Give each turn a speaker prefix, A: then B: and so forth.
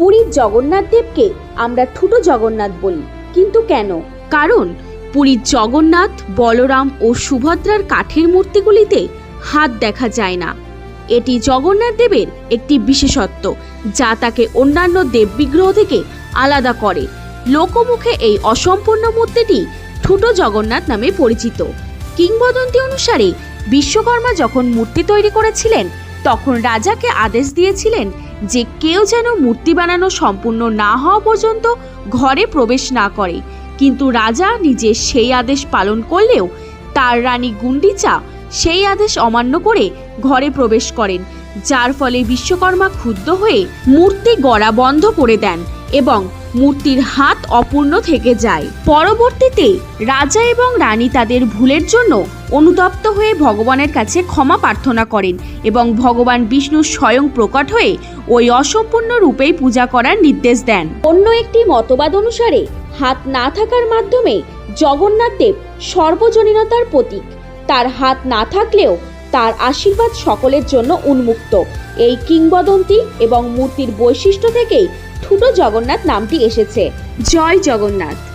A: পুরীর জগন্নাথ দেবকে আমরা ঠুটো জগন্নাথ বলি। কিন্তু কেন? কারণ পুরীর জগন্নাথ, বলরাম ও সুভদ্রার কাঠের মূর্তিগুলিতে হাত দেখা যায় না। এটি জগন্নাথ দেবের একটি বিশেষত্ব, যা তাকে অন্যান্য দেব বিগ্রহ থেকে আলাদা করে। লোকমুখে এই অসম্পূর্ণ মূর্তিটি ঠুটো জগন্নাথ নামে পরিচিত। কিংবদন্তি অনুসারে বিশ্বকর্মা যখন মূর্তি তৈরি করেছিলেন, তখন রাজাকে আদেশ দিয়েছিলেন যে কেউ যেন মূর্তি বানানো সম্পূর্ণ না হওয়া পর্যন্ত ঘরে প্রবেশ না করে। কিন্তু রাজা নিজে সেই আদেশ পালন করলেও তার রানী গুন্ডিচা সেই আদেশ অমান্য করে ঘরে প্রবেশ করেন, যার ফলে বিশ্বকর্মা ক্ষুব্ধ হয়ে মূর্তি গড়া বন্ধ করে দেন এবং মূর্তির হাত অপূর্ণ থেকে যায়। পরবর্তীতে রাজা এবং রানী তাদের ভুলের জন্য অনুতপ্ত হয়ে ভগবানের কাছে ক্ষমা প্রার্থনা করেন এবং ভগবান বিষ্ণু স্বয়ং প্রকট হয়ে ওই অসম্পূর্ণ রূপেই পূজা করার নির্দেশ দেন। অন্য একটি মতবাদ অনুসারে, হাত না থাকার মাধ্যমে জগন্নাথ দেব সর্বজনীনতার প্রতীক। তার হাত না থাকলেও তার আশীর্বাদ সকলের জন্য উন্মুক্ত। এই কিংবদন্তি এবং মূর্তির বৈশিষ্ট্য থেকেই ঠুটো জগন্নাথ নামটি এসেছে। জয় জগন্নাথ।